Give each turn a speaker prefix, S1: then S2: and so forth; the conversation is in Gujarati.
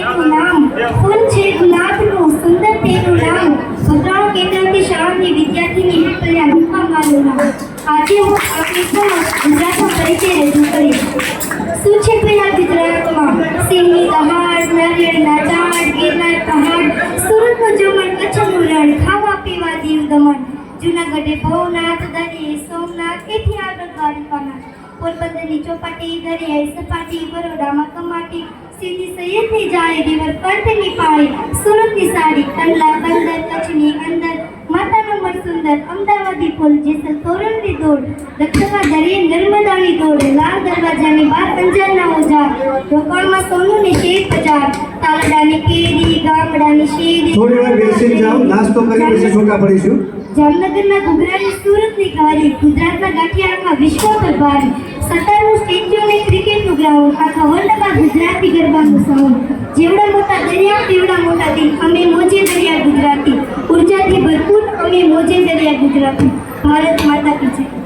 S1: તેનું નામ ફૂલ છે ગુલાબનું સુંદર તેનું નામ ભદ્રાવ કેન્દ્રથી શાળાની વિદ્યાર્થીની વિપલ્યા રૂપા મારું આજે હું આપની સમક્ષ ગુજરાતનો પરિચય રજૂ કરીશ. શું છે પેલા ગુજરાતમાં સિંહની દહાડ નારિયેળના ઝાડ, ગિરનાર પહાડ, સુરતનું જમણ, કચ્છનું રણ, ખાવા પીવા દીવ દમણ, જુનાગઢે ભવનાથ, દરિયે સોમનાથ, એથી આગળ દ્વારકાનાથ, પોરબંદરની ચોપાટી, દરિયાઈ સપાટી બરોડામાં કમાટી સીધી સૈયદની જાય દિવર કંઠની પાળી સુરતની સાડી કંડલા બંદર કચ્છની અંદર માતાનું મઢ સુંદર અમદાવાદી પુલ જેસલ તોરણની દોડ દક્ષિણમાં દરિયે નર્મદાની દોડ લાલ દરવાજાની બાર અંજારના ઓજાર રોકાણમાં સોનુની શેર બજાર તાલડાની કેરી ગામડાની શેરી
S2: થોડી વાર બેસી જાઓ નાસ્તો કરી પછી છૂટા પડીશું
S1: જામનગરના ઘૂઘરાની સુરતની ઘારી ગુજરાતના ગાંઠિયામાં વિશ્વ પર ભારી સત્તાનું સ્ટેચ્યુ અને ક્રિકેટનું ગ્રાઉન્ડ આખા વર્લ્ડમાં ગુજરાતી ગરબાનું સમૂહ જેવડા મોટા દરિયા, તેવડા મોટા દિલ અમે મોજે દરિયા ગુજરાતી. ઉર્જાથી ભરપૂર અમે મોજે દરિયા ગુજરાતી. ભારત માતા કી જય.